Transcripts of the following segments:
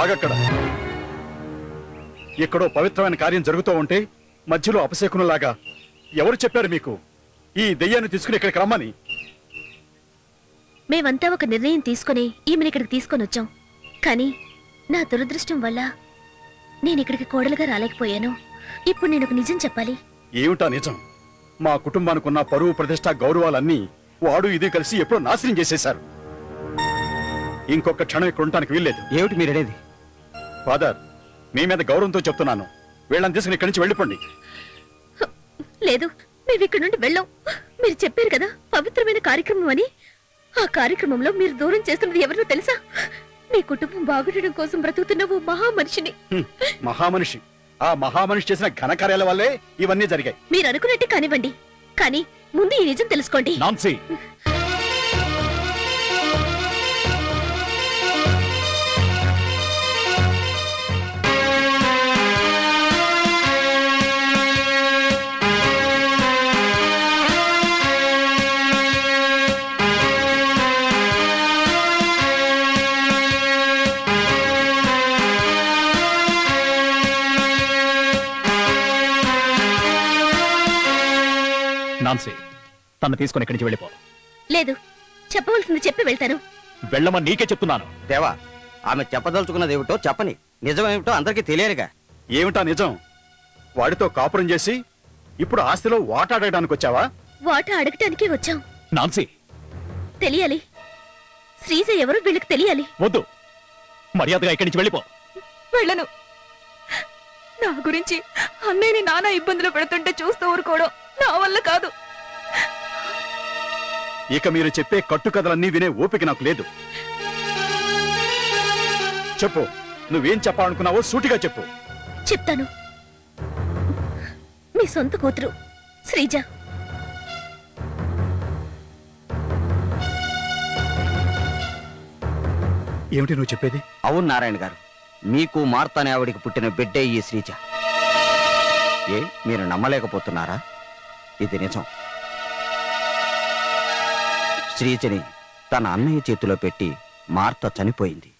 ఆగక్కడ. ఎక్కడో పవిత్రమైన కార్యం జరుగుతూ ఉంటే మధ్యలో అపశకునులాగా ఎవరు చెప్పారు మీకు? ఈ దెయ్యాన్ని తీసుకుని ఇక్కడికి రమ్మని. మేమంతా ఒక నిర్ణయం తీసుకుని ఈమెను ఇక్కడికి తీసుకొని వచ్చాం. కానీ నా దురదృష్టం వల్ల నేను ఇక్కడికి కోడలుగా రాలేకపోయాను. ఇప్పుడు నేను ఒక నిజం చెప్పాలి. ఏమిటా నిజం? మా కుటుంబానికి ఉన్న పరువు ప్రతిష్ట గౌరవాలన్నీ వాడు ఇది కలిసి ఎప్పుడో నాశనం చేసేశారు. ఇంకొక క్షణం ఇక్కడ ఉండటానికి వీల్లేదు. ఏమిటి మీరనేది? ఫాదర్ మీ మీద గౌరవంతో చెప్తున్నాను. వీళ్ళని తీసుకుని ఇక్కడి నుంచి వెళ్ళిపోండి. లేదు మేము ఇక్కడ నుండి వెళ్ళాం. మీరు చెప్పారు కదా పవిత్రమైన కార్యక్రమం అని. ఆ కార్యక్రమంలో మీరు దూరం చేస్తున్నది ఎవరినో తెలుసా? మీ కుటుంబం బాగుండడం కోసం బ్రతుకుతున్న ఓ మహా మనిషిని హ్మ్, మహామనిషి. ఆ మహామనిషి చేసిన ఘనకార్యాల వల్లే ఇవన్నీ జరిగాయి. మీరు అనుకున్నట్టే కానివ్వండి. కానీ ముందు ఈ నిజం తెలుసుకోండి. నాన్సీ తను తీసుకుని ఇక్కడి నుంచి వెళ్ళిపో. లేదు చెప్పవలసింది చెప్పి వెళ్తాను. వెళ్ళమని నీకే చెప్తున్నాను. దేవా ఆమె చెప్పదలుచుకున్నది ఏమిటో చెప్పని. నిజమేమిటో అందరికీ తెలియదుగా ఏమిటా నిజం? వాడితో కాపురం చేసి ఇప్పుడు ఆస్తిలో వాటాడడానికి వచ్చావా? వాట అడగటానికి వచ్చాం. నాన్సీ. తెలియాలి. శ్రీజ ఎవరు వీళ్ళకి తెలియాలి. వద్దు. మర్యాదగా ఇక్కడి నుంచి వెళ్ళిపో. వెళ్ళను. నా గురించి అన్నయ్యని నానా ఇబ్బందులు పెడుతుంటే చూస్తూ ఊరుకోవడం నా వల్ల కాదు. ఇక మీరు చెప్పే కట్టుకథలన్నీ వినే ఓపిక నాకు లేదు. చెప్పు నువ్వేం చెప్పాలనుకున్నావో సూటిగా చెప్పు. చెప్తాను. మీ సొంత కూతురు శ్రీజ. ఏమిటి నువ్వు చెప్పేది? అవును నారాయణ గారు. మీకు మార్త ఆవిడికి పుట్టిన బిడ్డే ఈ శ్రీజ. ఏ మీరు నమ్మలేకపోతున్నారా? ఇది నిజం. శ్రీజని తన అన్నయ్య చేతిలో పెట్టి మార్త చనిపోయింది.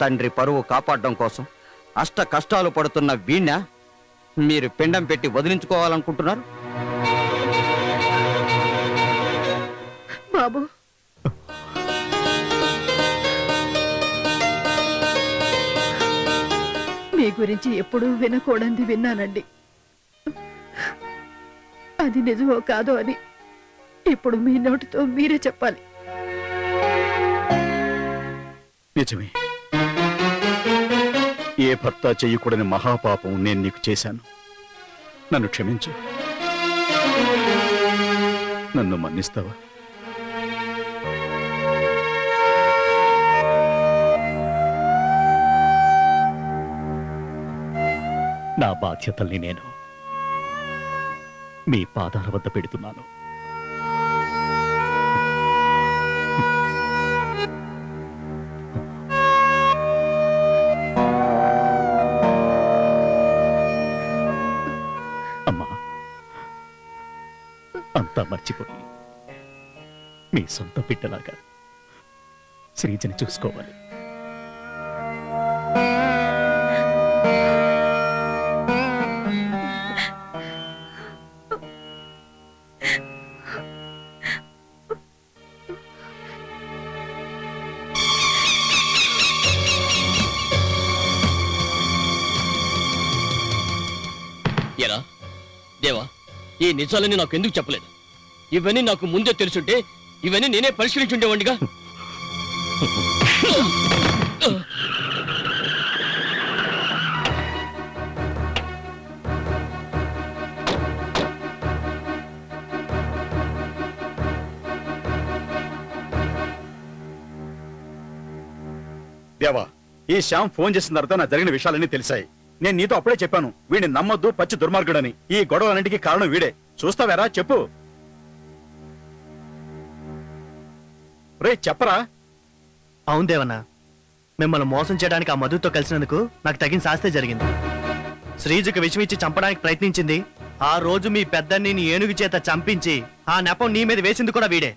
తండ్రి పరువు కాపాడడం కోసం అష్ట కష్టాలు పడుతున్న వీణ మీరు పిండం పెట్టి వదిలించుకోవాలనుకుంటున్నారు? బాబు. మీ గురించి ఎప్పుడూ వినకూడంది విన్నానండి. అది నిజమో కాదో అని ఇప్పుడు మీ నోటితో మీరే చెప్పాలి. నిజమే. ఏ భర్త చెయ్యకూడని మహాపాపం నేను నీకు చేశాను. నన్ను క్షమించు. నన్ను మన్నిస్తావా? నా బాధ్యతల్ని నేను మీ పాదాల వద్ద పెడుతున్నాను. అమ్మా అంతా మర్చిపోయి మీ సొంత బిడ్డలాగా శ్రీజని చూసుకోవాలి. ఈ నిజాలని నాకు ఎందుకు చెప్పలేదు? ఇవన్నీ నాకు ముందే తెలుసుంటే ఇవన్నీ నేనే పరిష్కరించుండేవాడిగా దేవా ఈ శ్యామ్ ఫోన్ చేసిన తర్వాత నా జరిగిన విషయాలన్నీ తెలిసాయి. నేను నీతో అప్పుడే చెప్పాను వీడిని నమ్మొద్దు పచ్చి దుర్మార్గుడని. ఈ గొడవలన్నిటికీ కారణం వీడే. చూస్తావేరా? చెప్పు. రే చెప్పరా? అవును దేవన్నా. మిమ్మల్ని మోసం చేయడానికి ఆ మధుతో కలిసినందుకు నాకు తగిన శాస్తే జరిగింది. శ్రీజుకు విషం ఇచ్చి చంపడానికి ప్రయత్నించింది. ఆ రోజు మీ పెద్దన్ని నీ ఏనుగు చేత చంపించి ఆ నెపం నీ మీద వేసింది కూడా వీడే.